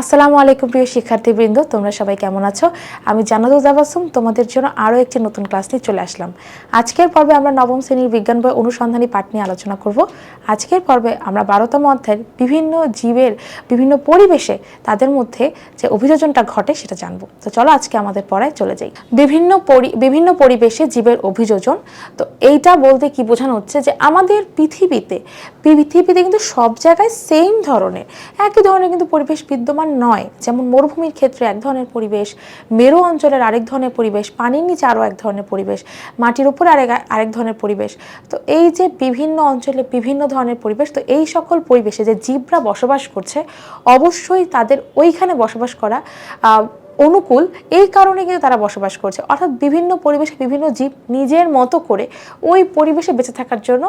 আসসালামু আলাইকুম প্রিয় শিক্ষার্থীবৃন্দ, তোমরা সবাই কেমন আছো? আমি জানাতুল জাবাসুম, তোমাদের জন্য আরও একটি নতুন ক্লাস নিয়ে চলে আসলাম। আজকের পর্বে আমরা নবম শ্রেণির বিজ্ঞান বই অনুসন্ধানী পাঠ নিয়ে আলোচনা করব। আজকের পর্বে আমরা বারোতম অধ্যায়ের বিভিন্ন জীবের বিভিন্ন পরিবেশে তাদের মধ্যে যে অভিযোজনটা ঘটে সেটা জানব। তো চলো আজকে আমাদের পড়ায় চলে যাই। বিভিন্ন পরি, বিভিন্ন পরিবেশে জীবের অভিযোজন। তো এইটা বলতে কি বোঝানো হচ্ছে যে আমাদের পৃথিবীতে পৃথিবীতে কিন্তু সব জায়গায় সেম ধরনের, একই ধরনের কিন্তু পরিবেশ বিদ্যমান নয়। যেমন মরুভূমির ক্ষেত্রে এক ধরনের পরিবেশ, মেরু অঞ্চলের আরেক ধরনের পরিবেশ, পানির নিচে আরও এক ধরনের পরিবেশ, মাটির উপরে আরেক আরেক ধরনের পরিবেশ। তো এই যে বিভিন্ন অঞ্চলে বিভিন্ন ধরনের পরিবেশ, তো এই সকল পরিবেশে যে জীবরা বসবাস করছে, অবশ্যই তাদের ওইখানে বসবাস করা অনুকূল, এই কারণে কিন্তু তারা বসবাস করছে। অর্থাৎ বিভিন্ন পরিবেশে বিভিন্ন জীব নিজের মতো করে ওই পরিবেশে বেঁচে থাকার জন্য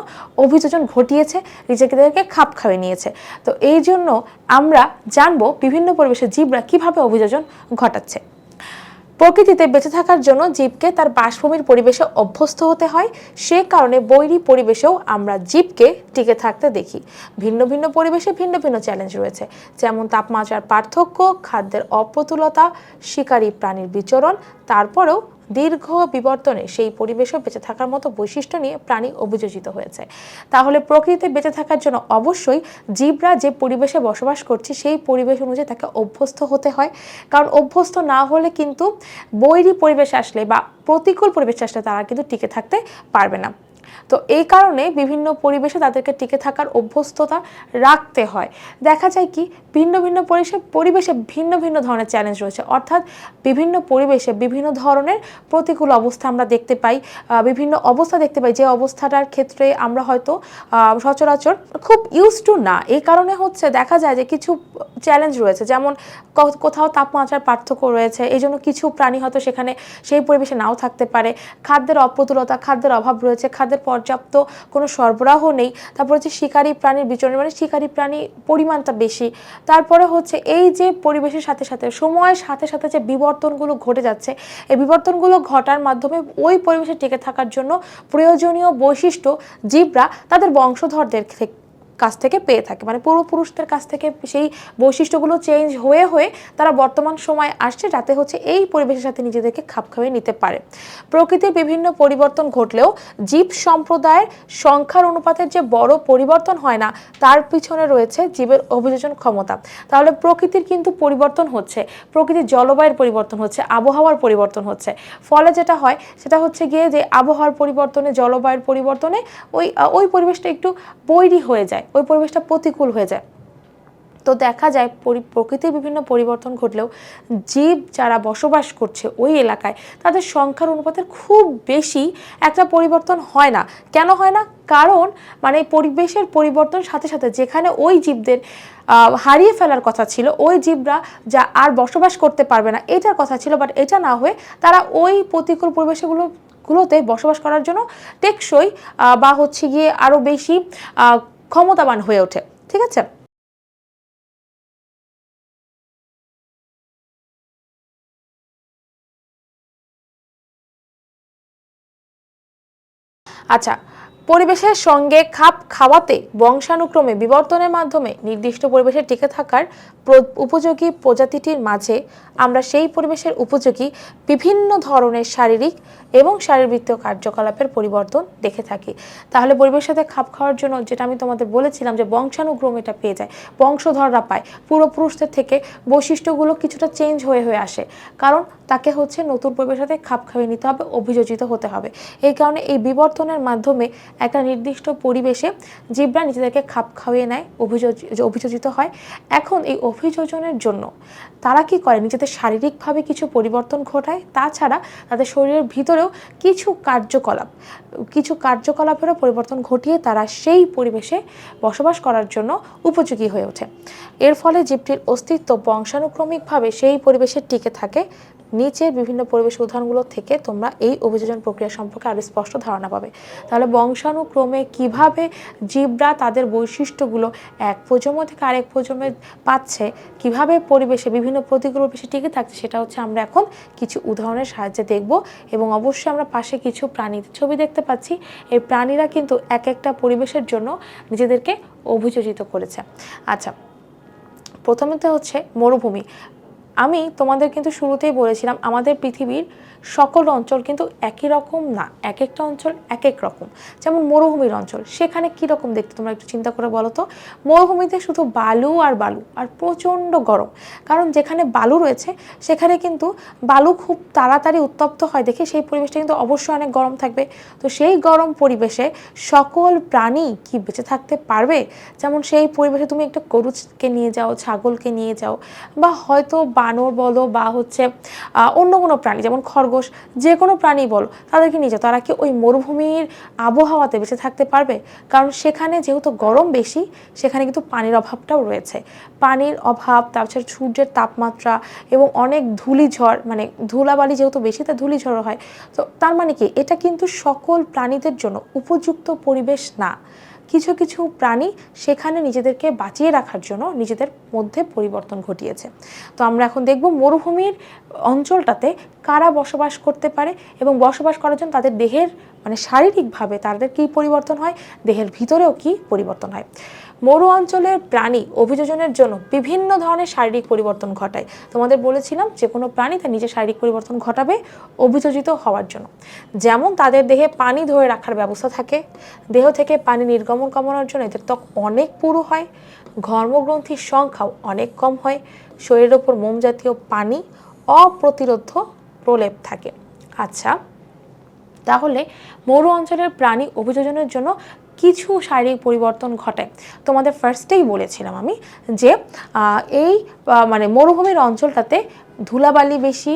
অভিযোজন ঘটিয়েছে, নিজেদেরকে খাপ খাওয়ে নিয়েছে। তো এই জন্য আমরা জানব বিভিন্ন পরিবেশে জীবরা কীভাবে অভিযোজন ঘটাচ্ছে। প্রকৃতিতে বেঁচে থাকার জন্য জীবকে তার বাসভূমির পরিবেশে অভ্যস্ত হতে হয়। সে কারণে বৈরী পরিবেশেও আমরা জীবকে টিকে থাকতে দেখি। ভিন্ন ভিন্ন পরিবেশে ভিন্ন ভিন্ন চ্যালেঞ্জ রয়েছে। যেমন তাপমাত্রার পার্থক্য, খাদ্যের অপ্রতুলতা, শিকারী প্রাণীর বিচরণ, তারপরেও দীর্ঘ বিবর্তনে সেই পরিবেশও বেঁচে থাকার মতো বৈশিষ্ট্য নিয়ে প্রাণী অভিযোজিত হয়েছে। তাহলে প্রকৃতিতে বেঁচে থাকার জন্য অবশ্যই জীবরা যে পরিবেশে বসবাস করছে, সেই পরিবেশ অনুযায়ী তাকে অভ্যস্ত হতে হয়। কারণ অভ্যস্ত না হলে কিন্তু বৈরী পরিবেশ আসলে বা প্রতিকূল পরিবেশ আসলে তারা কিন্তু টিকে থাকতে পারবে না। তো এই কারণে বিভিন্ন পরিবেশে তাদেরকে টিকে থাকার অভ্যস্ততা রাখতে হয়। দেখা যায় কি, ভিন্ন ভিন্ন পরিবেশে পরিবেশে ভিন্ন ভিন্ন ধরনের চ্যালেঞ্জ রয়েছে। অর্থাৎ বিভিন্ন পরিবেশে বিভিন্ন ধরনের প্রতিকূল অবস্থা আমরা দেখতে পাই বিভিন্ন অবস্থা দেখতে পাই। যে অবস্থাটার ক্ষেত্রে আমরা হয়তো সচরাচর খুব ইউজ টু না। এই কারণে হচ্ছে দেখা যায় যে কিছু চ্যালেঞ্জ রয়েছে। যেমন কোথাও তাপমাত্রার পার্থক্য রয়েছে, এই জন্য কিছু প্রাণী হয়তো সেখানে সেই পরিবেশে নাও থাকতে পারে। খাদ্যের অপ্রতুলতা, খাদ্যের অভাব রয়েছে, খাদ্যের পর্যাপ্ত কোনো সরবরাহ নেই। তারপর হচ্ছে শিকারী প্রাণীর বিচরণ মানে শিকারী প্রাণী পরিমাণটা বেশি। তারপরে হচ্ছে এই যে পরিবেশের সাথে সাথে, সময়ের সাথে সাথে যে বিবর্তনগুলো ঘটে যাচ্ছে, এই বিবর্তনগুলো ঘটার মাধ্যমে ওই পরিবেশে টিকে থাকার জন্য প্রয়োজনীয় বৈশিষ্ট্য, জীবরা, তাদের বংশধরদের কাছ থেকে পেয়ে থাকে। মানে পূর্বপুরুষদের কাছ থেকে সেই বৈশিষ্ট্যগুলো চেঞ্জ হয়ে হয়ে তারা বর্তমান সময় আসছে, যাতে হচ্ছে এই পরিবেশের সাথে নিজেদেরকে খাপ খাইয়ে নিতে পারে। প্রকৃতির বিভিন্ন পরিবর্তন ঘটলেও জীব সম্প্রদায়ের সংখ্যার অনুপাতের যে বড় পরিবর্তন হয় না, তার পিছনে রয়েছে জীবের অভিযোজন ক্ষমতা। তাহলে প্রকৃতির কিন্তু পরিবর্তন হচ্ছে। প্রকৃতির জলবায়ুর পরিবর্তন হচ্ছে, আবহাওয়ার পরিবর্তন হচ্ছে। ফলে যেটা হয়, সেটা হচ্ছে গিয়ে যে আবহাওয়ার পরিবর্তনে, জলবায়ুর পরিবর্তনে ওই ওই পরিবেশটা একটু বৈরী হয়ে যায়। ওই পরিবেশটা প্রতিকূল হয়ে যায়। তো দেখা যায় পরি- প্রকৃতির বিভিন্ন পরিবর্তন ঘটলেও জীব যারা বসবাস করছে ওই এলাকায় তাদের সংখ্যার অনুপাতের খুব বেশি একটা পরিবর্তন হয় না। কেন হয় না? কারণ মানে পরিবেশের পরিবর্তন সাথে সাথে যেখানে ওই জীবদের হারিয়ে ফেলার কথা ছিল, ওই জীবরা যা আর বসবাস করতে পারবে না, এটার কথা ছিল। বাট এটা না হয়ে তারা ওই প্রতিকূল পরিবেশগুলো, গুলোতে বসবাস করার জন্য টেকসই বা হচ্ছে গিয়ে আরও বেশি ক্ষমতাবান হয়ে ওঠে ঠিক আছে? আচ্ছা পরিবেশের সঙ্গে খাপ খাওয়াতে বংশানুক্রমে বিবর্তনের মাধ্যমে নির্দিষ্ট পরিবেশে টিকে থাকার উপযোগী প্রজাতিটির মাঝে আমরা সেই পরিবেশের উপযোগী বিভিন্ন ধরনের শারীরিক এবং শারীরবৃত্তীয় কার্যকলাপের পরিবর্তন দেখে থাকি। তাহলে পরিবেশের সাথে খাপ খাওয়ার জন্য যেটা আমি তোমাদের বলেছিলাম যে বংশানুক্রম এটা পেয়ে যায়, বংশধররা পায়। পূর্বপুরুষদের থেকে বৈশিষ্ট্যগুলো কিছুটা চেঞ্জ হয়ে হয়ে আসে। কারণ তাকে হচ্ছে নতুন পরিবেশের সাথে খাপ খাইয়ে নিতে হবে, অভিযোজিত হতে হবে। এই কারণে এই বিবর্তনের মাধ্যমে একটা নির্দিষ্ট পরিবেশে জীবরা নিজেদেরকে খাপ খাইয়ে নেয়, অভিযোজ, অভিযোজিত হয়। এখন এই অভিযোজনের জন্য তারা কি করে? নিজেদের শারীরিকভাবে কিছু পরিবর্তন ঘটায়, তাছাড়া তাদের শরীরের ভিতরেও কিছু কার্যকলাপ, কিছু কার্যকলাপেরও পরিবর্তন ঘটিয়ে তারা সেই পরিবেশে বসবাস করার জন্য উপযোগী হয়ে ওঠে। এর ফলে জীবটির অস্তিত্ব বংশানুক্রমিকভাবে সেই পরিবেশে টিকে থাকে নিচের বিভিন্ন পরিবেশ উদাহরণগুলো থেকে তোমরা এই অভিযোজন প্রক্রিয়া সম্পর্কে আরও স্পষ্ট ধারণা পাবে। তাহলে বংশানুক্রমে কীভাবে জীবরা তাদের বৈশিষ্ট্যগুলো এক প্রজন্ম থেকে আরেক প্রজন্মে পাচ্ছে, কীভাবে পরিবেশে বিভিন্ন প্রতিকূল পরিবেশে টিকে থাকছে সেটা হচ্ছে আমরা এখন কিছু উদাহরণের সাহায্যে দেখব এবং অবশ্যই আমরা পাশে কিছু প্রাণীর ছবি দেখতে পাচ্ছি। এই প্রাণীরা কিন্তু এক একটা পরিবেশের জন্য নিজেদেরকে অভিযোজিত করেছে। আচ্ছা প্রথমে তো হচ্ছে মরুভূমি। আমি তোমাদের কিন্তু শুরুতেই বলেছিলাম আমাদের পৃথিবীর সকল অঞ্চল কিন্তু একই রকম না এক একটা অঞ্চল এক এক রকম। যেমন মরুভূমির অঞ্চল, সেখানে কী রকম দেখতে তোমরা একটু চিন্তা করে বলো তো? মরুভূমিতে শুধু বালু আর বালু, আর প্রচণ্ড গরম। কারণ যেখানে বালু রয়েছে, সেখানে কিন্তু বালু খুব তাড়াতাড়ি উত্তপ্ত হয় দেখে সেই পরিবেশটা কিন্তু অবশ্যই অনেক গরম থাকবে। তো সেই গরম পরিবেশে সকল প্রাণী কি বেঁচে থাকতে পারবে? যেমন সেই পরিবেশে তুমি একটা গরুকে নিয়ে যাও, ছাগলকে নিয়ে যাও, বা হয়তো বানর বলো, বা হচ্ছে অন্য কোনো প্রাণী, যেমন খরগোশ যে কোনো প্রাণী বলো, তাদেরকে নিয়ে যাও। তারা কি ওই মরুভূমির আবহাওয়াতে বেঁচে থাকতে পারবে? কারণ সেখানে যেহেতু গরম বেশি, সেখানে কিন্তু পানির অভাবটাও রয়েছে। পানির অভাব, তারপর সূর্যের তাপমাত্রা এবং অনেক ধূলিঝড় মানে ধুলাবালি যেহেতু বেশি তা ধূলিঝড়ও হয়। তো তার মানে কি, এটা কিন্তু সকল প্রাণীদের জন্য উপযুক্ত পরিবেশ না। কিছু কিছু প্রাণী সেখানে নিজেদেরকে বাঁচিয়ে রাখার জন্য নিজেদের মধ্যে পরিবর্তন ঘটিয়েছে। তো আমরা এখন দেখব মরুভূমির অঞ্চলটাতে কারা বসবাস করতে পারে এবং বসবাস করার জন্য তাদের দেহের মানে শারীরিকভাবে তাদের কী পরিবর্তন হয়, দেহের ভিতরেও কী পরিবর্তন হয়। মরু অঞ্চলের প্রাণী অভিযোজনের জন্য বিভিন্ন ধরনের শারীরিক পরিবর্তন ঘটায়। তোমাদের বলেছিলাম যে কোনো প্রাণী তার নিজের শারীরিক পরিবর্তন ঘটাবে অভিযোজিত হওয়ার জন্য। যেমন তাদের দেহে পানি ধরে রাখার ব্যবস্থা থাকে। দেহ থেকে পানি নির্গমন কমানোর জন্য এদের ত্বক অনেক পুরু হয়। ঘর্মগ্রন্থির সংখ্যাও অনেক কম হয়। শরীরের ওপর মোম জাতীয় পানি অপ্রতিরোধ প্রলেপ থাকে। আচ্ছা তাহলে মরু অঞ্চলের প্রাণী অভিযোজনের জন্য কিছু শারীরিক পরিবর্তন ঘটায় তোমাদের ফার্স্টেই বলেছিলাম আমি যে এই মানে মরুভূমির অঞ্চলটাতে ধুলাবালি বেশি,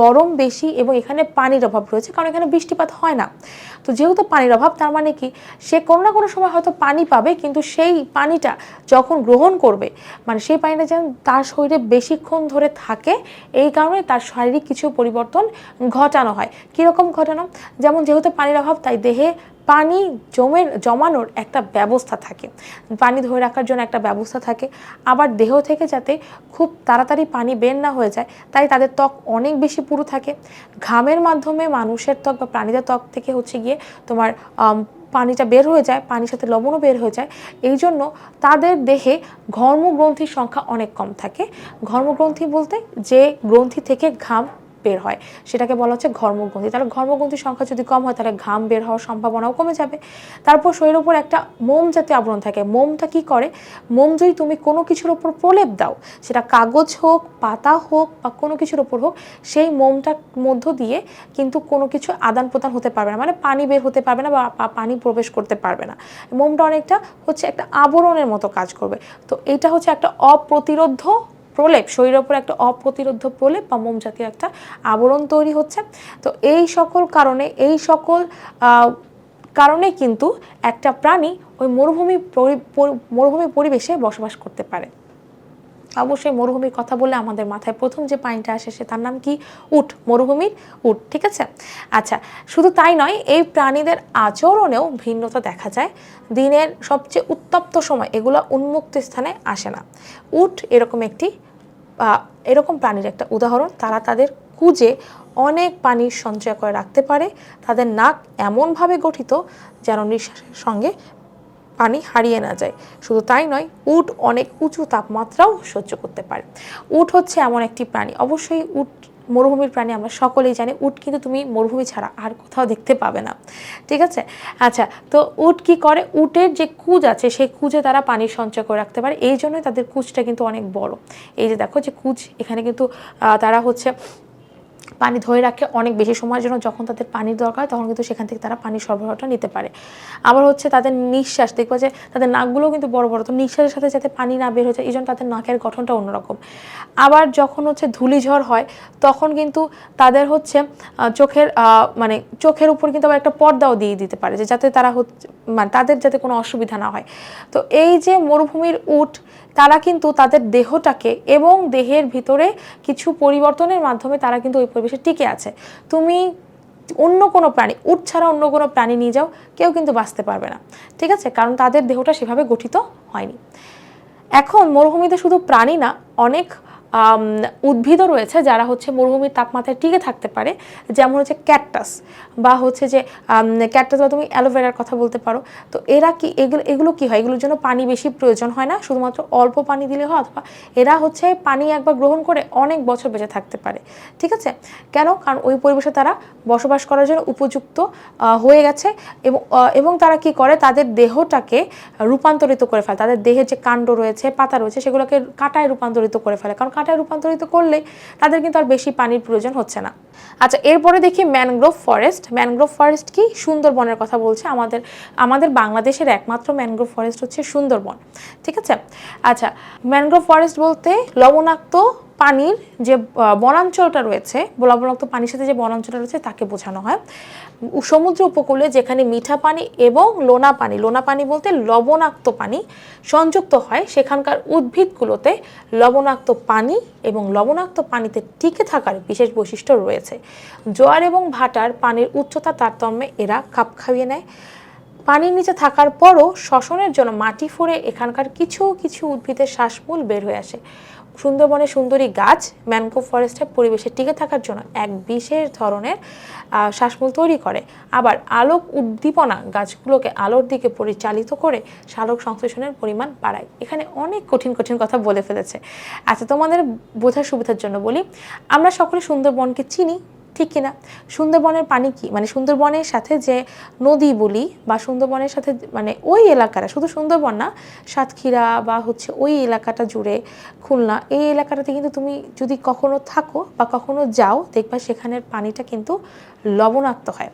গরম বেশি এবং এখানে পানির অভাব রয়েছে, কারণ এখানে বৃষ্টিপাত হয় না। তো যেহেতু পানির অভাব, তার মানে কি? সে কোনো না কোনো সময় হয়তো পানি পাবে, কিন্তু সেই পানিটা যখন গ্রহণ করবে মানে সেই পানিটা যেন তার শরীরে বেশিক্ষণ ধরে থাকে, এই কারণে তার শারীরিক কিছু পরিবর্তন ঘটানো হয়। কীরকম ঘটানো? যেমন যেহেতু পানির অভাব, তাই দেহে পানি জমে, জমানোর একটা ব্যবস্থা থাকে। পানি ধরে রাখার জন্য একটা ব্যবস্থা থাকে। আবার দেহ থেকে যাতে খুব তাড়াতাড়ি পানি বের না হয়ে যায়, তাই তাদের ত্বক অনেক বেশি পুরু থাকে। ঘামের মাধ্যমে মানুষের ত্বক বা প্রাণীদের ত্বক থেকে হচ্ছে গিয়ে তোমার পানিটা বের হয়ে যায়, পানির সাথে লবণও বের হয়ে যায়। এই জন্য তাদের দেহে ঘর্মগ্রন্থির সংখ্যা অনেক কম থাকে। ঘর্মগ্রন্থি বলতে যে গ্রন্থি থেকে ঘাম বের হয়। সেটাকে বলা হচ্ছে ঘর্মগ্রন্থি। তাহলে ঘর্মগ্রন্থির সংখ্যা যদি কম হয়, তাহলে ঘাম বের হওয়ার সম্ভাবনাও কমে যাবে। তারপর শরীরের উপর একটা মোম জাতীয় আবরণ থাকে। মোমটা কি করে? মোম যদি তুমি কোনো কিছুর ওপর প্রলেপ দাও, সেটা কাগজ হোক, পাতা হোক বা কোনো কিছুর ওপর হোক, সেই মোমটার মধ্য দিয়ে কিন্তু কোনো কিছু আদান প্রদান হতে পারবে না। মানে পানি বের হতে পারবে না বা পানি প্রবেশ করতে পারবে না। মোমটা অনেকটা হচ্ছে একটা আবরণের মতো কাজ করবে। তো এটা হচ্ছে একটা অপ্রতিরোধ প্রলেপ শরীরের উপর একটা অপ্রতিরোধ প্রলেপ বা মোম জাতীয় একটা আবরণ তৈরি হচ্ছে। তো এই সকল কারণে, এই সকল কারণে কিন্তু একটা প্রাণী ওই মরুভূমি মরুভূমি পরিবেশে বসবাস করতে পারে। অবশ্যই মরুভূমির কথা বলে আমাদের মাথায় প্রথম যে পানিটা আসে সে তার নাম কি? উট, মরুভূমির উট, ঠিক আছে? আচ্ছা শুধু তাই নয়, এই প্রাণীদের আচরণেও ভিন্নতা দেখা যায়। দিনের সবচেয়ে উত্তপ্ত সময়, এগুলো উন্মুক্ত স্থানে আসে না। উট এরকম একটি এরকম প্রাণীর একটা উদাহরণ, তারা তাদের কুজে অনেক পানি সঞ্চয় করে রাখতে পারে। তাদের নাক এমনভাবে গঠিত যেন নিঃশ্বাসের সঙ্গে পানি হারিয়ে না যায়। শুধু তাই নয়, উট অনেক উঁচু তাপমাত্রাও সহ্য করতে পারে। উট হচ্ছে এমন একটি প্রাণী। অবশ্যই উট মরুভূমির প্রাণী আমরা সকলেই জানি, উট কিন্তু তুমি মরুভূমি ছাড়া আর কোথাও দেখতে পাবে না। ঠিক আছে? আচ্ছা তো উট কি করে? উটের যে কুজ আছে, সেই কুজে তারা পানি সঞ্চয় করে রাখতে পারে। এই জন্যই তাদের কুচটা কিন্তু অনেক বড়। এই যে দেখো যে কুচ এখানে কিন্তু তারা হচ্ছে পানি ধরে রাখে অনেক বেশি সময়ের জন্য যখন তাদের পানির দরকার তখন কিন্তু সেখান থেকে তারা পানির সরবরাহটা নিতে পারে। আবার হচ্ছে তাদের নিঃশ্বাস, দেখবা যে তাদের নাকগুলো কিন্তু বড় বড়, তো নিঃশ্বাসের সাথে যাতে পানি না বের হয়ে যায় এই জন্য তাদের নাকের গঠনটা অন্যরকম। আবার যখন হচ্ছে ধূলিঝড় হয়, তখন কিন্তু তাদের হচ্ছে চোখের মানে চোখের উপর কিন্তু আবার একটা পর্দাও দিয়ে দিতে পারে, যে যাতে তারা হচ্ছে মানে তাদের যাতে কোনো অসুবিধা না হয়। তো এই যে মরুভূমির উট তারা কিন্তু তাদের দেহটাকে এবং দেহের ভিতরে কিছু পরিবর্তনের মাধ্যমে তারা কিন্তু ওই পরিবেশে টিকে আছে। তুমি অন্য কোনো প্রাণী, উট ছাড়া অন্য কোনো প্রাণী নিয়ে যাও, কেউ কিন্তু বাঁচতে পারবে না। ঠিক আছে? কারণ তাদের দেহটা সেভাবে গঠিত হয়নি। এখন মরুভূমিতে শুধু প্রাণী না, অনেক উদ্ভিদও রয়েছে যারা হচ্ছে মরুভূমির তাপমাত্রায় টিকে থাকতে পারে, যেমন হচ্ছে ক্যাকটাস বা হচ্ছে যে ক্যাকটাস বা তুমি অ্যালোভেরার কথা বলতে পারো। তো এরা কি, এগুলো এগুলো কী হয়? এগুলোর জন্য পানি বেশি প্রয়োজন হয় না? শুধুমাত্র অল্প পানি দিলে হয় অথবা এরা হচ্ছে পানি একবার গ্রহণ করে অনেক বছর বেঁচে থাকতে পারে। ঠিক আছে? কেন? কারণ ওই পরিবেশে তারা বসবাস করার জন্য উপযুক্ত হয়ে গেছে এবং এবং তারা কি করে? তাদের দেহটাকে রূপান্তরিত করে ফেলে। তাদের দেহের যে কাণ্ড রয়েছে, পাতা রয়েছে, সেগুলোকে কাঁটায় রূপান্তরিত করে ফেলে। কারণ কাঁটায় রূপান্তরিত করলে তাদের কিন্তু আর বেশি পানির প্রয়োজন হচ্ছে না। আচ্ছা এরপরে দেখি ম্যানগ্রোভ ফরেস্ট। ম্যানগ্রোভ ফরেস্ট কি? সুন্দরবনের কথা বলছে আমাদের আমাদের বাংলাদেশের একমাত্র ম্যানগ্রোভ ফরেস্ট হচ্ছে সুন্দরবন। ঠিক আছে? আচ্ছা ম্যানগ্রোভ ফরেস্ট বলতে লবণাক্ত পানির যে বনাঞ্চলটা রয়েছে লবণাক্ত পানির সাথে যে বনাঞ্চলটা রয়েছে তাকে বোঝানো হয়। সমুদ্র উপকূলে যেখানে মিঠা পানি এবং লোনা পানি লোনা পানি বলতে লবণাক্ত পানি সংযুক্ত হয়, সেখানকার উদ্ভিদগুলোতে লবণাক্ত পানি এবং লবণাক্ত পানিতে টিকে থাকার বিশেষ বৈশিষ্ট্য রয়েছে। জোয়ার এবং ভাটার পানির উচ্চতা তারতম্যে এরা খাপ খাইয়ে নেয়। পানির নিচে থাকার পরও, শ্বসনের জন্য মাটি ফুঁড়ে এখানকার কিছু কিছু উদ্ভিদের শ্বাসমূল বের হয়ে আসে। সুন্দরবনের সুন্দরী গাছ ম্যানগ্রোভ ফরেস্টের পরিবেশে টিকে থাকার জন্য এক বিশেষ ধরনের শ্বাসমূল তৈরি করে। আবার আলোক উদ্দীপনা গাছগুলোকে আলোর দিকে পরিচালিত করে সালোক সংশ্লেষণের পরিমাণ বাড়ায়। এখানে অনেক কঠিন কঠিন কথা বলে ফেলেছে। আচ্ছা তোমাদের বোঝার সুবিধার জন্য বলি, আমরা সকলে সুন্দরবনকে চিনি ঠিক কিনা? সুন্দরবনের পানি কি? মানে সুন্দরবনের সাথে যে নদী বলি বা সুন্দরবনের সাথে মানে ওই এলাকাটা, শুধু সুন্দরবন না, সাতক্ষীরা বা হচ্ছে ওই এলাকাটা জুড়ে খুলনা, এই এলাকাটাতে কিন্তু তুমি যদি কখনো থাকো বা কখনো যাও, দেখবা সেখানের পানিটা কিন্তু লবণাক্ত হয়।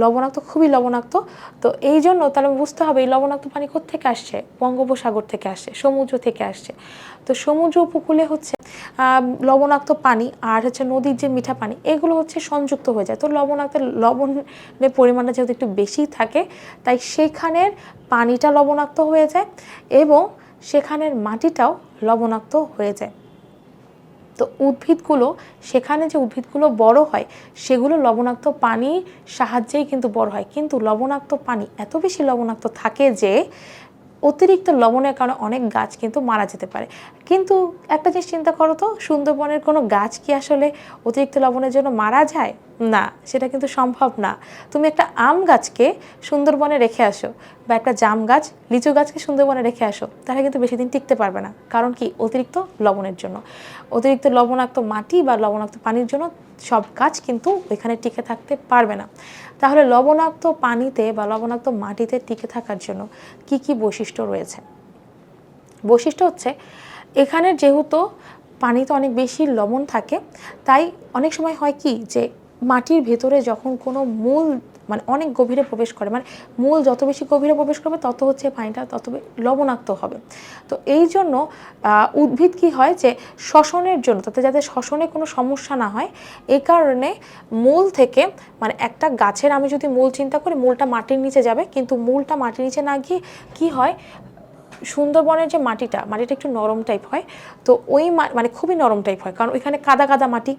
লবণাক্ত, খুবই লবণাক্ত। তো এই জন্য তাহলে বুঝতে হবে, এই লবণাক্ত পানি থেকে আসছে? বঙ্গোপসাগর থেকে আসছে, সমুদ্র থেকে আসছে। তো সমুদ্র উপকূলে হচ্ছে লবণাক্ত পানি আর হচ্ছে নদীর যে মিঠা পানি, এগুলো হচ্ছে সংযুক্ত হয়ে যায়। তো লবণাক্ত লবণের পরিমাণটা যেহেতু একটু বেশি থাকে, তাই সেখানের পানিটা লবণাক্ত হয়ে যায় এবং সেখানের মাটিটাও লবণাক্ত হয়ে যায়। তো উদ্ভিদগুলো, সেখানে যে উদ্ভিদগুলো বড় হয়, সেগুলো লবণাক্ত পানির সাহায্যেই কিন্তু বড় হয়। কিন্তু লবণাক্ত পানি এত বেশি লবণাক্ত থাকে যে অতিরিক্ত লবণের কারণে অনেক গাছ কিন্তু মারা যেতে পারে। কিন্তু একটা জিনিস চিন্তা করো তো, সুন্দরবনের কোনো গাছ কি আসলে অতিরিক্ত লবণের জন্য মারা যায়? না, সেটা কিন্তু সম্ভব না। তুমি একটা আম গাছকে সুন্দরবনে রেখে আসো বা একটা জাম গাছ, লিচু গাছকে সুন্দরবনে রেখে আসো, তারা কিন্তু বেশি দিন টিকতে পারবে না। কারণ কি? অতিরিক্ত লবণের জন্য। অতিরিক্ত লবণাক্ত মাটি বা লবণাক্ত পানির জন্য সব গাছ কিন্তু এখানে টিকে থাকতে পারবে না। তাহলে লবণাক্ত পানিতে বা লবণাক্ত মাটিতে টিকে থাকার জন্য কি কি বৈশিষ্ট্য রয়েছে? বৈশিষ্ট্য হচ্ছে, এখানে যেহেতু পানিতে অনেক বেশি লবণ থাকে, তাই অনেক সময় হয় কি যে মাটির ভেতরে যখন কোনো মূল মানে অনেক গভীরে প্রবেশ করে। মানে মূল যত বেশি গভীরে প্রবেশ করবে, তত হচ্ছে পানিটা তত লবণাক্ত হবে। তো এই জন্য উদ্ভিদ কি হয় যে শ্বসনের জন্য, তাতে যাতে শ্বসনে কোনো সমস্যা না হয় এই কারণে মূল থেকে মানে একটা গাছের, আমি যদি মূল চিন্তা করি, মূলটা মাটির নিচে যাবে। কিন্তু মূলটা মাটির নিচে না গিয়ে কী হয়? সুন্দরবনের যে মাটিটা মাটিটা একটু নরম টাইপ হয়, তো ওই মানে খুবই নরম টাইপ হয়, কারণ ওইখানে কাদা কাদা মাটি,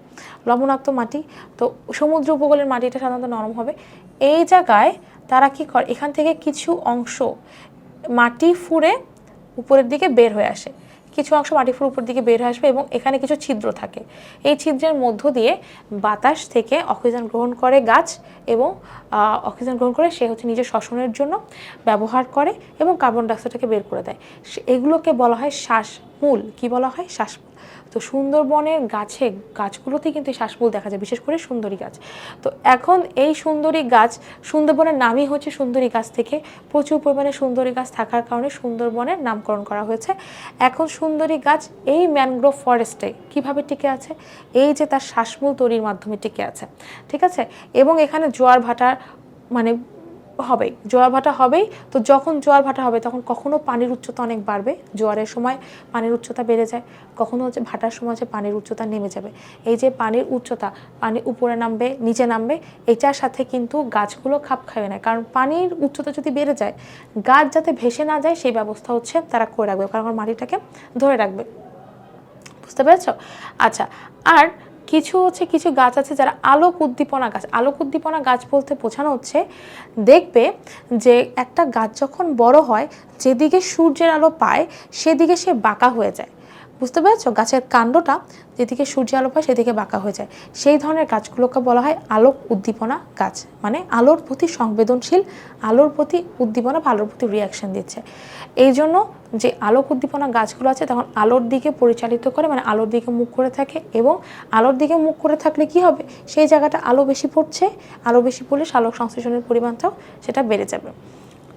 লবণাক্ত মাটি, তো সমুদ্র উপকূলের মাটিটা সাধারণত নরম হবে। এই জায়গায় তারা কি করে, এখান থেকে কিছু অংশ মাটি ফুঁড়ে উপরের দিকে বের হয়ে আসে। কিছু অংশ মাটি ফুঁড়ে উপর দিকে বের আসবে এবং এখানে কিছু ছিদ্র থাকে। এই ছিদ্রের মধ্য দিয়ে বাতাস থেকে অক্সিজেন গ্রহণ করে গাছ এবং অক্সিজেন গ্রহণ করে সে হচ্ছে নিজের শ্বসনের জন্য ব্যবহার করে এবং কার্বন ডাইঅক্সাইডটাকে বের করে দেয়। এগুলোকে বলা হয় শ্বাস মূল কি বলা হয়? শ্বাসমূল তো সুন্দরবনের গাছে, গাছগুলোতেই কিন্তু এই শ্বাসমূল দেখা যায়, বিশেষ করে সুন্দরী গাছ। তো এখন এই সুন্দরী গাছ, সুন্দরবনের নামই হচ্ছে সুন্দরী গাছ থেকে প্রচুর পরিমাণে সুন্দরী গাছ থাকার কারণে সুন্দরবনের নামকরণ করা হয়েছে। এখন সুন্দরী গাছ এই ম্যানগ্রোভ ফরেস্টে কীভাবে টিকে আছে? এই যে তার শ্বাসমূল তৈরির মাধ্যমে টিকে আছে। ঠিক আছে? এবং এখানে জোয়ার ভাটার মানে হবেই, জোয়ার ভাটা হবেই। তো যখন জোয়ার ভাটা হবে, তখন কখনো পানির উচ্চতা অনেক বাড়বে। জোয়ারের সময় পানির উচ্চতা বেড়ে যায়, কখনো হচ্ছে ভাটার সময় হচ্ছে পানির উচ্চতা নেমে যাবে। এই যে পানির উচ্চতা, পানি উপরে নামবে, নিচে নামবে, এটার সাথে কিন্তু গাছগুলো খাপ খাবে না। কারণ পানির উচ্চতা যদি বেড়ে যায়, গাছ যাতে ভেসে না যায়, সেই ব্যবস্থা হচ্ছে তারা করে রাখবে। কারণ মাটিটাকে ধরে রাখবে। বুঝতে পেরেছ? আচ্ছা আর কিছু হচ্ছে, কিছু গাছ আছে যারা আলোক উদ্দীপনা গাছ, আলোক উদ্দীপনা গাছ বলতে বোঝানো হচ্ছে, দেখবে যে একটা গাছ যখন বড় হয়, যেদিকে সূর্যের আলো পায়, সেদিকে সে বাঁকা হয়ে যায়। বুঝতে পেরেছ? গাছের কাণ্ডটা যেদিকে সূর্য আলো পায় সেদিকে বাঁকা হয়ে যায়। সেই ধরনের গাছগুলোকে বলা হয় আলোক উদ্দীপনা গাছ মানে আলোর প্রতি সংবেদনশীল, আলোর প্রতি উদ্দীপনা বা আলোর প্রতি রিয়াকশন দিচ্ছে। এই জন্য যে আলোক উদ্দীপনা গাছগুলো আছে, তখন আলোর দিকে পরিচালিত করে মানে আলোর দিকে মুখ করে থাকে এবং আলোর দিকে মুখ করে থাকলে কি হবে? সেই জায়গাটা আলো বেশি পড়ছে, আলো বেশি পড়লে আলোক সংশ্লেষণের পরিমাণটাও সেটা বেড়ে যাবে।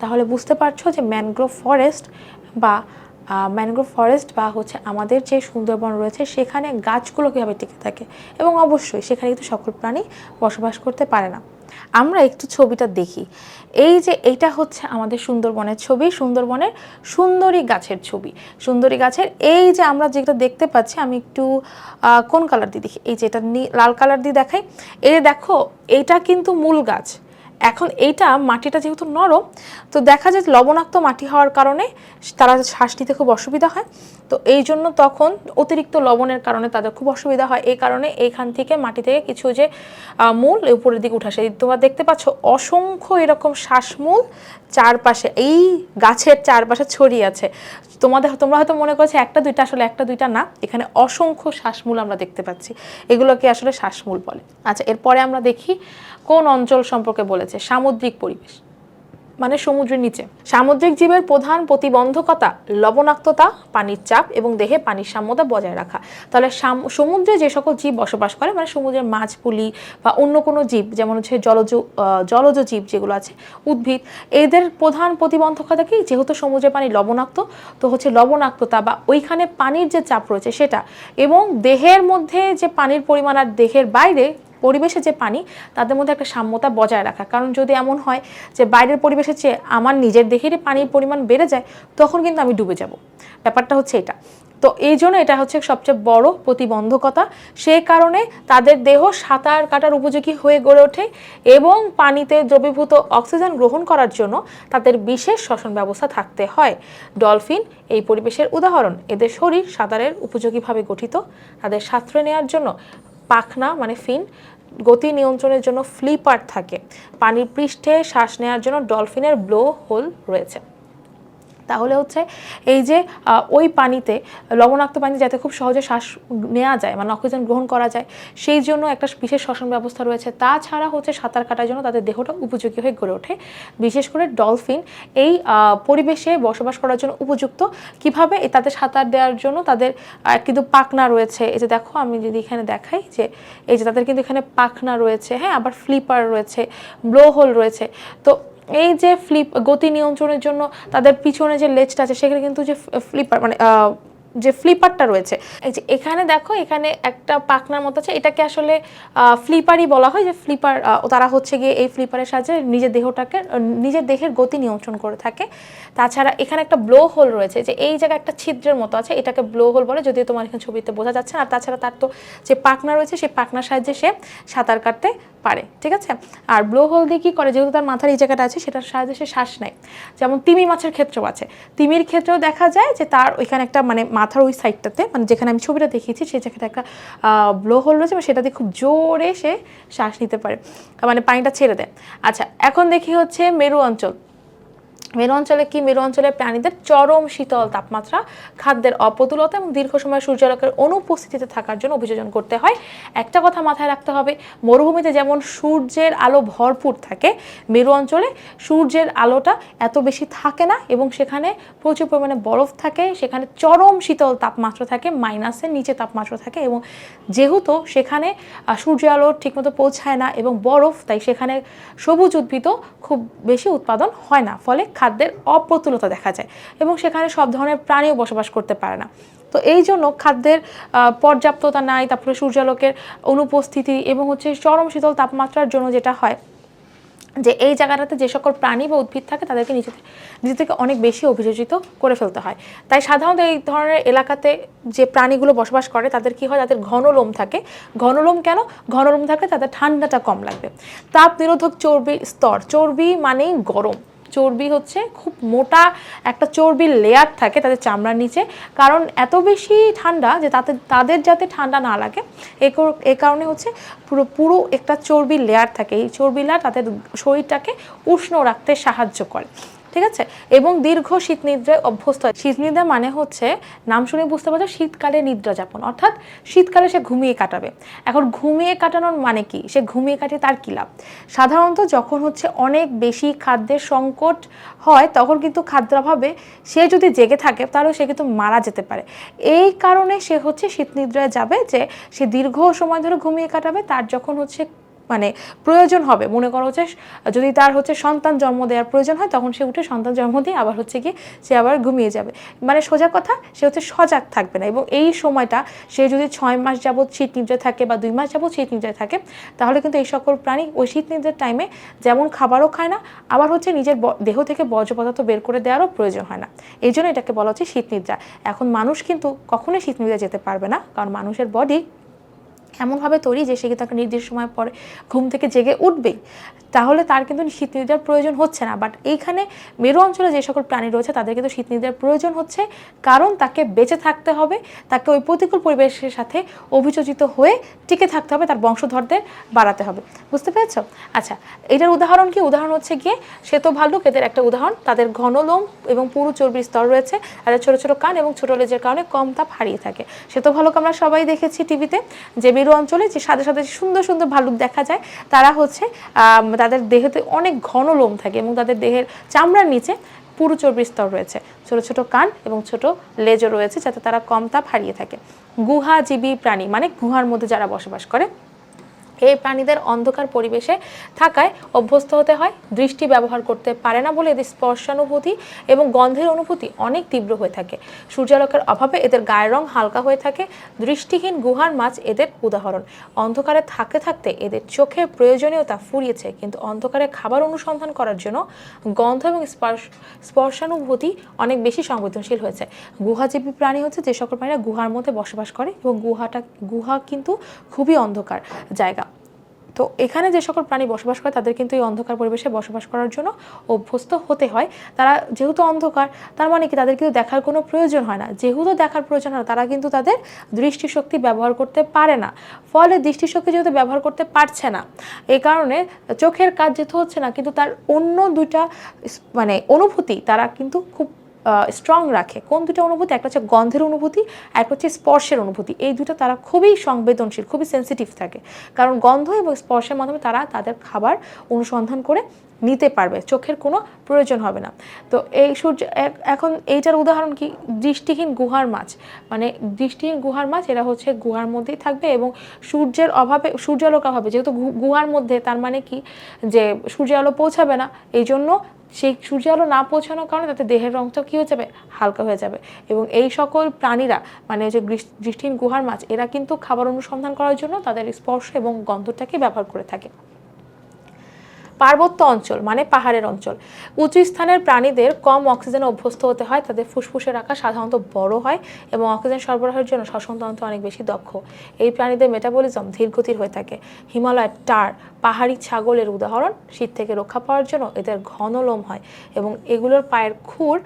তাহলে বুঝতে পারছ যে ম্যানগ্রোভ ফরেস্ট বা ম্যানগ্রোভ ফরেস্ট বা হচ্ছে আমাদের যে সুন্দরবন রয়েছে, সেখানে গাছগুলো কীভাবে টিকে থাকে? এবং অবশ্যই সেখানে কিন্তু সকল প্রাণী বসবাস করতে পারে না। আমরা একটু ছবিটা দেখি। এই যে এইটা হচ্ছে আমাদের সুন্দরবনের ছবি, সুন্দরবনের সুন্দরী গাছের ছবি। সুন্দরী গাছের, এই যে আমরা যেটা দেখতে পাচ্ছি, আমি একটু কোন কালার দিয়ে দেখি? এই যে এটা লাল কালার দিয়ে দেখাই। এই দেখো, এটা কিন্তু মূল গাছ। এখন এইটা মাটিটা যেহেতু নরম, তো দেখা যায় লবণাক্ত মাটি হওয়ার কারণে তারা শ্বাস নিতে খুব অসুবিধা হয়। তো এই জন্য তখন অতিরিক্ত লবণের কারণে তাদের খুব অসুবিধা হয়। এই কারণে এইখান থেকে মাটি থেকে কিছু যে মূল উপরের দিকে উঠে আসে। তোমরা দেখতে পাচ্ছ অসংখ্য এরকম শ্বাসমূল চারপাশে, এই গাছের চারপাশে ছড়িয়ে আছে। তোমাদের তোমরা হয়তো মনে করছ একটা দুইটা আসলে একটা দুইটা না, এখানে অসংখ্য শ্বাসমূল আমরা দেখতে পাচ্ছি। এগুলোকে আসলে শ্বাসমূল বলে। আচ্ছা এরপরে আমরা দেখি কোন অঞ্চল সম্পর্কে বলেছে। সামুদ্রিক পরিবেশ মানে সমুদ্রের নিচে। সামুদ্রিক জীবের প্রধান প্রতিবন্ধকতা লবণাক্ততা, পানির চাপ এবং দেহে পানির সাম্যতা বজায় রাখা। তাহলে সাম- সমুদ্রে যে সকল জীব বসবাস করে মানে সমুদ্রের মাছ, পুলি বা অন্য কোনো জীব, যেমন হচ্ছে জলজ জলজ জীব যেগুলো আছে, উদ্ভিদ, এদের প্রধান প্রতিবন্ধকতা কি? যেহেতু সমুদ্রের পানি লবণাক্ত, তো হচ্ছে লবণাক্ততা বা ওইখানে পানির যে চাপ রয়েছে সেটা এবং দেহের মধ্যে যে পানির পরিমাণ আর দেহের বাইরে পরিবেশে যে পানি, তাদের মধ্যে একটা সাম্যতা বজায় রাখা। কারণ যদি এমন হয় যে বাইরের পরিবেশের চেয়ে আমার নিজের দেহেরই পানির পরিমাণ বেড়ে যায়, তখন কিন্তু আমি ডুবে যাব। ব্যাপারটা হচ্ছে এটা। তো এই জন্য এটা হচ্ছে সবচেয়ে বড় প্রতিবন্ধকতা। সেই কারণে তাদের দেহ সাঁতার কাটার উপযোগী হয়ে গড়ে ওঠে এবং পানিতে দ্রবীভূত অক্সিজেন গ্রহণ করার জন্য তাদের বিশেষ শ্বসন ব্যবস্থা থাকতে হয়। ডলফিন এই পরিবেশের উদাহরণ। এদের শরীর সাঁতারের উপযোগীভাবে গঠিত। তাদের সাঁতরে নেওয়ার জন্য পাখনা মানে ফিন, গতি নিয়ন্ত্রণের জন্য ফ্লিপার থাকে। পানির পৃষ্ঠে শ্বাস নেওয়ার জন্য ডলফিনের ব্লো হোল রয়েছে। তাহলে হচ্ছে এই যে ওই পানিতে, লবণাক্ত পানি যাতে খুব সহজে শ্বাস নেওয়া যায় মানে অক্সিজেন গ্রহণ করা যায়, সেই জন্য একটা বিশেষ শ্বসন ব্যবস্থা রয়েছে। তাছাড়া হচ্ছে সাঁতার কাটার জন্য তাদের দেহটা উপযোগী হয়ে গড়ে ওঠে। বিশেষ করে ডলফিন এই পরিবেশে বসবাস করার জন্য উপযুক্ত। কীভাবে তাদের সাঁতার দেওয়ার জন্য তাদের কিন্তু পাখনা রয়েছে। এই যে দেখো, আমি যদি এখানে দেখাই যে, এই যে তাদের কিন্তু এখানে পাখনা রয়েছে হ্যাঁ আবার ফ্লিপার রয়েছে ব্লো হোল রয়েছে। তো এই যে ফ্লিপ গতি নিয়ন্ত্রণের জন্য তাদের পিছনে যে লেজটা আছে, সেখানে কিন্তু যে ফ্লিপার মানে যে ফ্লিপারটা রয়েছে, এই যে এখানে দেখো, এখানে একটা পাখনার মতো আছে, এটাকে আসলে ফ্লিপারই বলা হয়, যে ফ্লিপার তারা হচ্ছে গিয়ে এই ফ্লিপারের সাহায্যে নিজের দেহটাকে নিজের দেহের গতি নিয়ন্ত্রণ করে থাকে। তাছাড়া এখানে একটা ব্লো হোল রয়েছে, যে এই জায়গায় একটা ছিদ্রের মতো আছে, এটাকে ব্লো হোল বলে, যদিও তোমার এখানে ছবিতে বোঝা যাচ্ছে আর তাছাড়া তার তো যে পাখনা রয়েছে, সেই পাখনার সাহায্যে সে সাঁতার কাটতে পারে, ঠিক আছে? আর ব্লো হোল দিয়ে কী করে? যেহেতু তার মাথার এই জায়গাটা আছে, সেটার সাহায্যে সে শ্বাস নেয়। যেমন তিমি মাছের ক্ষেত্রেও আছে। তিমির ক্ষেত্রেও দেখা যায় যে তার ওইখানে একটা মানে মাথার ওই সাইডটাতে মানে যেখানে আমি ছবিটা দেখিয়েছি, সেই জায়গাটা একটা ব্লো হোল রয়েছে, বা সেটা দিয়ে খুব জোরে সে শ্বাস নিতে পারে। মানে পানিটা ছেড়ে দেয়। আচ্ছা এখন দেখি হচ্ছে মেরু অঞ্চল। মেরু অঞ্চলে কি? মেরু অঞ্চলের প্রাণীদের চরম শীতল তাপমাত্রা, খাদ্যের অপ্রতুলতা এবং দীর্ঘ সময় সূর্যালোকের অনুপস্থিতিতে থাকার জন্য অভিযোজন করতে হয়। একটা কথা মাথায় রাখতে হবে, মরুভূমিতে যেমন সূর্যের আলো ভরপুর থাকে মেরু অঞ্চলে সূর্যের আলোটা এত বেশি থাকে না এবং সেখানে প্রচুর পরিমাণে বরফ থাকে, সেখানে চরম শীতল তাপমাত্রা থাকে, মাইনাসের নিচে তাপমাত্রা থাকে এবং যেহেতু সেখানে সূর্য আলো ঠিকমতো পৌঁছায় না এবং বরফ, তাই সেখানে সবুজ উদ্ভিদও খুব বেশি উৎপাদন হয় না। ফলে খাদ্যের অপ্রতুলতা দেখা যায় এবং সেখানে সব ধরনের প্রাণীও বসবাস করতে পারে না। তো এই জন্য খাদ্যের পর্যাপ্ততা নাই, তারপরে সূর্যালোকের অনুপস্থিতি এবং হচ্ছে চরম শীতল তাপমাত্রার জন্য যেটা হয় যে এই জায়গাটাতে যে সকল প্রাণী বা উদ্ভিদ থাকে তাদেরকে থেকে নিচে থেকে অনেক বেশি অভিযোজিত করে ফেলতে হয়। তাই সাধারণত এই ধরনের এলাকাতে যে প্রাণীগুলো বসবাস করে তাদের কি হয়? তাদের ঘন লোম থাকে। ঘন লোম কেন? ঘন লোম থাকলে তাদের ঠান্ডাটা কম লাগবে। তাপ নিরোধক চর্বি স্তর, চর্বি মানেই গরম। চর্বি হচ্ছে, খুব মোটা একটা চর্বির লেয়ার থাকে তাদের চামড়ার নিচে। কারণ এত বেশি ঠান্ডা যে তাতে, তাদের যাতে ঠান্ডা না লাগে, এ কারণে হচ্ছে পুরো পুরো একটা চর্বির লেয়ার থাকে। এই চর্বি লেয়ার তাদের শরীরটাকে উষ্ণ রাখতে সাহায্য করে। ঠিক আছে? এবং দীর্ঘ শীত নিদ্রায় অভ্যস্ত হয়। শীত নিদ্রা মানে হচ্ছে, নাম শুনে বুঝতে পারছ, শীতকালে নিদ্রা যাপন। অর্থাৎ শীতকালে সে ঘুমিয়ে কাটাবে। এখন ঘুমিয়ে কাটানোর মানে কি? সে ঘুমিয়ে কাটিয়ে তার কী লাভ? সাধারণত যখন হচ্ছে অনেক বেশি খাদ্যের সংকট হয়, তখন কিন্তু খাদ্যের অভাবে সে যদি জেগে থাকে তাহলে সে কিন্তু মারা যেতে পারে। এই কারণে সে হচ্ছে শীত নিদ্রায় যাবে যে, সে দীর্ঘ সময় ধরে ঘুমিয়ে কাটাবে। তার যখন হচ্ছে মানে প্রয়োজন হবে। মনে করো হচ্ছে যদি তার হচ্ছে সন্তান জন্ম দেওয়ার প্রয়োজন হয়, তখন সে উঠে সন্তান জন্ম দিয়ে আবার হচ্ছে কি সে আবার ঘুমিয়ে যাবে। মানে সোজা কথা, সে হচ্ছে সজাগ থাকবে না এবং এই সময়টা সে যদি ছয় মাস যাবৎ শীত নিদ্রায় থাকে বা দুই মাস যাবৎ শীত নিদ্রায় থাকে, তাহলে কিন্তু এই সকল প্রাণী ওই শীত নিদ্রার টাইমে যেমন খাবারও খায় না, আবার হচ্ছে নিজের দেহ থেকে বর্জ্য পদার্থ বের করে দেওয়ারও প্রয়োজন হয় না। এই জন্য এটাকে বলা হচ্ছে শীত নিদ্রা। এখন মানুষ কিন্তু কখনোই শীত নিদ্রা যেতে পারবে না, কারণ মানুষের বডি এমনভাবে তৈরি যে সে কিন্তু একটা নির্দিষ্ট সময় পরে ঘুম থেকে জেগে উঠবেই? তাহলে তার কিন্তু শীত নিদ্রার প্রয়োজন হচ্ছে না। বাট এইখানে মেরু অঞ্চলে যে সকল প্রাণী রয়েছে, তাদের কিন্তু শীত নিদ্রার প্রয়োজন হচ্ছে। কারণ তাকে বেঁচে থাকতে হবে, তাকে ওই প্রতিকূল পরিবেশের সাথে অভিযোজিত হয়ে টিকে থাকতে হবে, তার বংশধরদের বাড়াতে হবে। বুঝতে পেরেছ? আচ্ছা এটার উদাহরণ কি? উদাহরণ হচ্ছে গিয়ে শ্বেত ভাল্লুক, এদের একটা উদাহরণ। তাদের ঘন লোম এবং পুরু চর্বির স্তর রয়েছে। তাদের ছোট ছোট কান এবং ছোট লেজের কারণে কম তাপ হারিয়ে থাকে। শ্বেত ভাল্লুক আমরা সবাই দেখেছি টিভিতে যে মেরু অঞ্চলে যে সাদা সাথে সুন্দর সুন্দর ভালুক দেখা যায়, তারা হচ্ছে তাদের দেহেতে অনেক ঘন লোম থাকে এবং তাদের দেহের চামড়ার নিচে পুরু চর্বির স্তর রয়েছে। ছোট ছোট কান এবং ছোট লেজও রয়েছে যাতে তারা কম তাপ হারিয়ে থাকে। গুহাজীবী প্রাণী মানে গুহার মধ্যে যারা বসবাস করে এই প্রাণীদের অন্ধকার পরিবেশে থাকায় অভ্যস্ত হতে হয়, দৃষ্টি ব্যবহার করতে পারে না বলে এদের স্পর্শানুভূতি এবং গন্ধের অনুভূতি অনেক তীব্র হয়ে থাকে। সূর্যালোকের অভাবে এদের গায়ের রং হালকা হয়ে থাকে। দৃষ্টিহীন গুহার মাছ এদের উদাহরণ। অন্ধকারে থাকতে থাকতে এদের চোখের প্রয়োজনীয়তা ফুরিয়েছে, কিন্তু অন্ধকারে খাবার অনুসন্ধান করার জন্য গন্ধ এবং স্পর্শ, স্পর্শানুভূতি অনেক বেশি সংবেদনশীল হয়েছে। গুহাজীবী প্রাণী হচ্ছে যে সকল প্রাণীরা গুহার মধ্যে বসবাস করে এবং গুহাটা, গুহা কিন্তু খুবই অন্ধকার জায়গা। তো এখানে যে সকল প্রাণী বসবাস করে, তাদের কিন্তু এই অন্ধকার পরিবেশে বসবাস করার জন্য অভ্যস্ত হতে হয়। তারা যেহেতু অন্ধকার, তার মানে কি? তাদের কিন্তু দেখার কোনো প্রয়োজন হয় না। যেহেতু দেখার প্রয়োজন হয় তারা কিন্তু তাদের দৃষ্টিশক্তি ব্যবহার করতে পারে না। ফলে দৃষ্টিশক্তি যেহেতু ব্যবহার করতে পারছে না এই কারণে চোখের কাজ যেহেতু হচ্ছে না, কিন্তু তার অন্য দুইটা মানে অনুভূতি তারা কিন্তু খুব স্ট্রং রাখে। কোন দুটো অনুভূতি? একটা হচ্ছে গন্ধের অনুভূতি, আর একটা হচ্ছে স্পর্শের অনুভূতি। এই দুটো তারা খুবই সংবেদনশীল, খুবই সেন্সিটিভ থাকে। কারণ গন্ধ এবং স্পর্শের মাধ্যমে তারা তাদের খাবার অনুসন্ধান করে নিতে পারবে। চোখের কোনো প্রয়োজন হবে না। তো এই সূর্য এখন এইটার উদাহরণ কি? দৃষ্টিহীন গুহার মাছ। মানে দৃষ্টিহীন গুহার মাছ, এরা হচ্ছে গুহার মধ্যেই থাকবে এবং সূর্যের অভাবে, সূর্যালোক অভাবে, যেহেতু গুহার মধ্যে তার মানে কি? যে সূর্য আলো পৌঁছাবে না এই জন্য সেই সূর্য আলো না পৌঁছানোর কারণে তাতে দেহের রংটা কী হয়ে যাবে? হালকা হয়ে যাবে। এবং এই সকল প্রাণীরা মানে যে দৃষ্টিহীন গুহার মাছ, এরা কিন্তু খাবার অনুসন্ধান করার জন্য তাদের স্পর্শ এবং গন্ধটাকে ব্যবহার করে থাকে। পার্বত্য অঞ্চল মানে পাহাড়ের অঞ্চল। উঁচু স্থানের প্রাণীদের কম অক্সিজেন অভ্যস্ত হতে হয় তাদের ফুসফুসের আকার সাধারণত বড় হয় এবং অক্সিজেন সরবরাহের জন্য শ্বসনতন্ত্র অনেক বেশি দক্ষ। এই প্রাণীদের মেটাবলিজম ধীরগতির হয়ে থাকে। হিমালয়ের টার, পাহাড়ি ছাগলের উদাহরণ, শীত থেকে রক্ষা পাওয়ার জন্য এদের ঘন লোম হয় এবং এগুলোর পায়ের খুর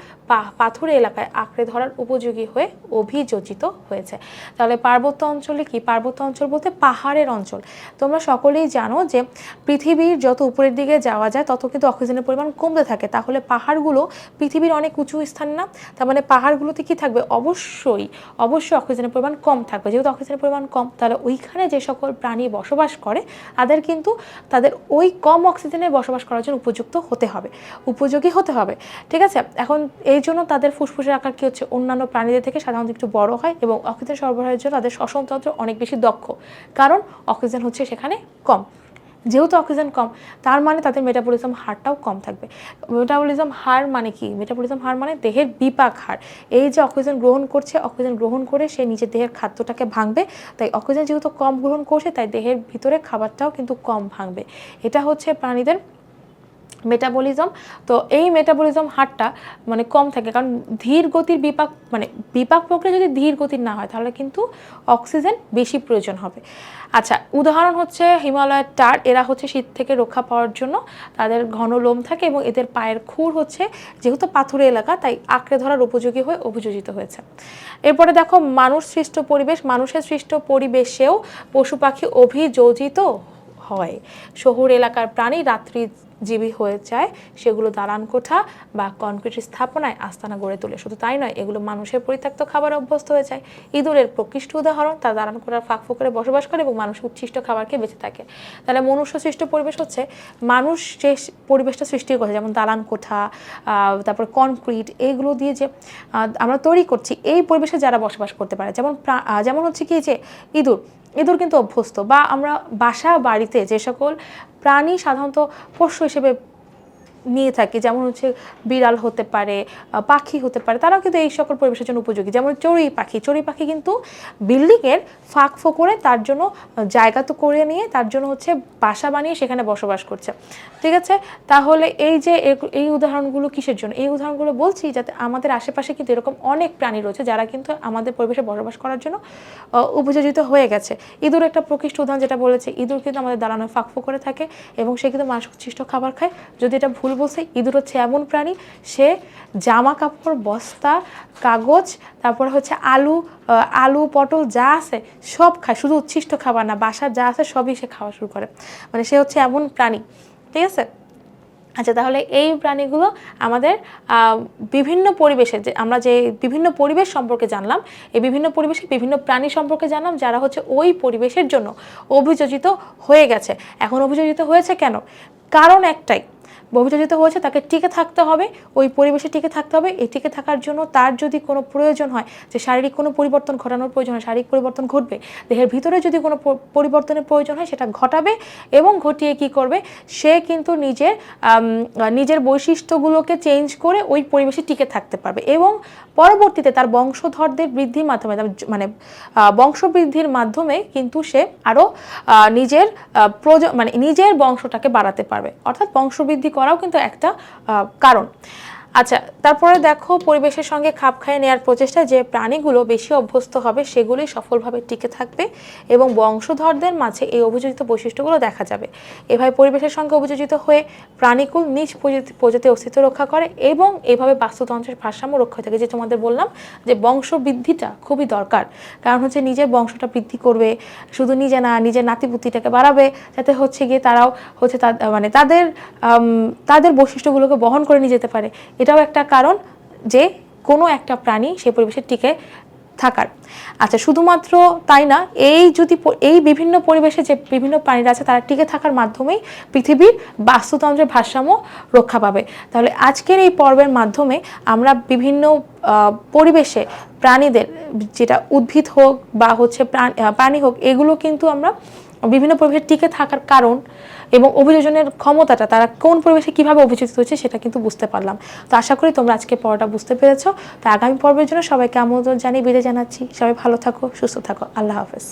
পাথুরে এলাকায় আঁকড়ে ধরার উপযোগী হয়ে অভিযোজিত হয়েছে। তাহলে পার্বত্য অঞ্চলে কি? পার্বত্য অঞ্চল বলতে পাহাড়ের অঞ্চল। তোমরা সকলেই জানো যে পৃথিবীর যত উপরের দিকে যাওয়া যায়, তত কিন্তু অক্সিজেনের পরিমাণ কমতে থাকে। তাহলে পাহাড়গুলো পৃথিবীর অনেক উঁচু স্থান না? তার মানে পাহাড়গুলোতে কী থাকবে? অবশ্যই অবশ্যই অক্সিজেনের পরিমাণ কম থাকবে। যেহেতু অক্সিজেনের পরিমাণ কম, তাহলে ওইখানে যে সকল প্রাণী বসবাস করে, তাদের কিন্তু, তাদের ওই কম অক্সিজেনে বসবাস করার জন্য উপযুক্ত হতে হবে, উপযোগী হতে হবে। ঠিক আছে? এখন এই জন্য তাদের ফুসফুসের আকার কি হচ্ছে? অন্যান্য প্রাণীদের থেকে সাধারণত একটু বড় হয় এবং অক্সিজেন সরবরাহের জন্য তাদের শ্বসনতন্ত্র অনেক বেশি দক্ষ। কারণ অক্সিজেন হচ্ছে সেখানে কম। যেহেতু অক্সিজেন কম, তার মানে তাদের মেটাবলিজম হারটাও কম থাকবে। মেটাবলিজম হার মানে কি? মেটাবলিজম হার মানে দেহের বিপাক হার এই যে অক্সিজেন গ্রহণ করছে অক্সিজেন গ্রহণ করে সে নিজের দেহের খাদ্যটাকে ভাঙবে। তাই অক্সিজেন যেহেতু কম গ্রহণ করছে, তাই দেহের ভিতরে খাবারটাও কিন্তু কম ভাঙবে। এটা হচ্ছে প্রাণীদের মেটাবলিজম তো এই মেটাবলিজম হারটা মানে কম থাকে, কারণ ধীর গতির বিপাক মানে বিপাক প্রক্রিয়া যদি ধীর গতির না হয়, তাহলে কিন্তু অক্সিজেন বেশি প্রয়োজন হবে। আচ্ছা উদাহরণ হচ্ছে হিমালয়ের টার, এরা হচ্ছে শীত থেকে রক্ষা পাওয়ার জন্য তাদের ঘন লোম থাকে এবং এদের পায়ের খুর হচ্ছে যেহেতু পাথুরে এলাকা, তাই আঁকড়ে ধরার উপযোগী হয়ে অভিযোজিত হয়েছে। এরপরে দেখো, মানুষ সৃষ্ট পরিবেশ, মানুষের সৃষ্ট পরিবেশেও পশু পাখি অভিযোজিত হয়। শহর এলাকার প্রাণী রাত্রি জীবী হয়ে যায়, সেগুলো দালান কোঠা বা কনক্রিট স্থাপনায় আস্তানা গড়ে তোলে। শুধু তাই নয়, এগুলো মানুষের পরিত্যক্ত খাবার অভ্যস্ত হয়ে যায়। ইঁদুরের প্রকৃষ্ট উদাহরণ তার দালান কোঠার ফাঁক ফোকরে বসবাস করে এবং মানুষ উচ্ছিষ্ট খাবার খেয়ে বেঁচে থাকে। তাহলে মনুষ্য সৃষ্ট পরিবেশ হচ্ছে, মানুষ যে পরিবেশটা সৃষ্টি করেছে, যেমন দালান কোঠা তারপর কনক্রিট এইগুলো দিয়ে যে আমরা তৈরি করছি, এই পরিবেশে যারা বসবাস করতে পারে, যেমন যেমন হচ্ছে কি যে, ইঁদুর ইঁদুর কিন্তু অভ্যস্ত বা আমরা বাসা বাড়িতে যে সকল প্রাণী সাধারণত পোষ্য হিসেবে নিয়ে থাকি, যেমন হচ্ছে বিড়াল হতে পারে পাখি হতে পারে, তারাও কিন্তু এই সকল পরিবেশের জন্য উপযোগী। যেমন চড়ুই পাখি চড়ুই পাখি কিন্তু বিল্ডিংয়ের ফাঁক ফোকরে তার জন্য জায়গা তো করে নিয়ে তার জন্য হচ্ছে বাসা বানিয়ে সেখানে বসবাস করছে। ঠিক আছে? তাহলে এই যে এই উদাহরণগুলো কিসের জন্য? এই উদাহরণগুলো বলছি যাতে আমাদের আশেপাশে কিন্তু এরকম অনেক প্রাণী রয়েছে যারা কিন্তু আমাদের পরিবেশে বসবাস করার জন্য উপযোজিত হয়ে গেছে। ইঁদুর একটা প্রকৃষ্ট উদাহরণ যেটা বলেছে, ইঁদুর কিন্তু আমাদের দালানোর ফাঁক ফোকরে থাকে এবং সে কিন্তু মানুষ খাবার খায়। যদি এটা ভুল বলছে, ইঁদুর হচ্ছে এমন প্রাণী, সে জামা কাপড় বস্তা, কাগজ, তারপর হচ্ছে আলু আলু, পটল যা আছে সব খায়, শুধু উচ্ছিষ্ট খাবার না, বাসার যা আছে সবই সে খাওয়া শুরু করে। মানে সে হচ্ছে এমন প্রাণী, ঠিক আছে? আচ্ছা তাহলে এই প্রাণীগুলো আমাদের বিভিন্ন পরিবেশে যে আমরা যে বিভিন্ন পরিবেশ সম্পর্কে জানলাম, এই বিভিন্ন পরিবেশে বিভিন্ন প্রাণী সম্পর্কে জানলাম, যারা হচ্ছে ওই পরিবেশের জন্য অভিযোজিত হয়ে গেছে। এখন অভিযোজিত হয়েছে কেন? কারণ একটাই অভিযোজিত হয়েছে, তাকে টিকে থাকতে হবে, ওই পরিবেশে টিকে থাকতে হবে। এই টিকে থাকার জন্য তার যদি কোনো প্রয়োজন হয়, যে শারীরিক কোনো পরিবর্তন ঘটানোর প্রয়োজন হয়, শারীরিক পরিবর্তন ঘটবে, দেহের ভিতরে যদি কোনো পরিবর্তনের প্রয়োজন হয়, সেটা ঘটাবে এবং ঘটিয়ে কি করবে, সে কিন্তু নিজের নিজের বৈশিষ্ট্যগুলোকে চেঞ্জ করে ওই পরিবেশে টিকে থাকতে পারবে এবং পরবর্তীতে তার বংশধরদের বৃদ্ধির মাধ্যমে মানে বংশবৃদ্ধির মাধ্যমে কিন্তু সে আরও নিজের প্রজ- মানে নিজের বংশটাকে বাড়াতে পারবে। অর্থাৎ বংশবৃদ্ধি করাও কিন্তু একটা কারণ। আচ্ছা তারপরে দেখো পরিবেশের সঙ্গে খাপ খাইয়ে নেওয়ার প্রচেষ্টা যে প্রাণীগুলো বেশি অভ্যস্ত হবে সেগুলি সফলভাবে টিকে থাকবে এবং বংশধরদের মাঝে এই অভিযোজিত বৈশিষ্ট্যগুলো দেখা যাবে। এভাবে পরিবেশের সঙ্গে অভিযোজিত হয়ে প্রাণীকুল নিজ প্রজাতি- অস্তিত্ব রক্ষা করে এবং এভাবে বাস্তুতন্ত্রের ভারসাম্য রক্ষা থাকে, যে তোমাদের বললাম যে বংশ বৃদ্ধিটা খুবই দরকার। কারণ হচ্ছে নিজের বংশটা বৃদ্ধি করবে, শুধু নিজে না, নিজের নাতিপুতিটাকে বাড়াবে, যাতে হচ্ছে গিয়ে তারাও হচ্ছে মানে তাদের তাদের বৈশিষ্ট্যগুলোকে বহন করে নিয়ে যেতে পারে। এটাও একটা কারণ যে কোনো একটা প্রাণী সেই পরিবেশে টিকে থাকার। আচ্ছা শুধুমাত্র তাই না, এই যদি এই বিভিন্ন পরিবেশে যে বিভিন্ন প্রাণীরা আছে, তারা টিকে থাকার মাধ্যমেই পৃথিবীর বাস্তুতন্ত্রের ভারসাম্য রক্ষা পাবে। তাহলে আজকের এই পর্বের মাধ্যমে আমরা বিভিন্ন পরিবেশে প্রাণীদের, যেটা উদ্ভিদ হোক বা হচ্ছে প্রাণ- হোক, এগুলো কিন্তু আমরা বিভিন্ন পরিবেশে টিকে থাকার কারণ এবং অভিযোজনের ক্ষমতাটা তারা কোন পরিবেশে কীভাবে অভিযোজিত হচ্ছে সেটা কিন্তু বুঝতে পারলাম। তো আশা করি তোমরা আজকে পড়াটা বুঝতে পেরেছ। তো আগামী পর্বের জন্য সবাইকে আমন্ত্রণ জানিয়ে বিদায় জানাচ্ছি। সবাই ভালো থাকো, সুস্থ থাকো। আল্লাহ হাফেজ।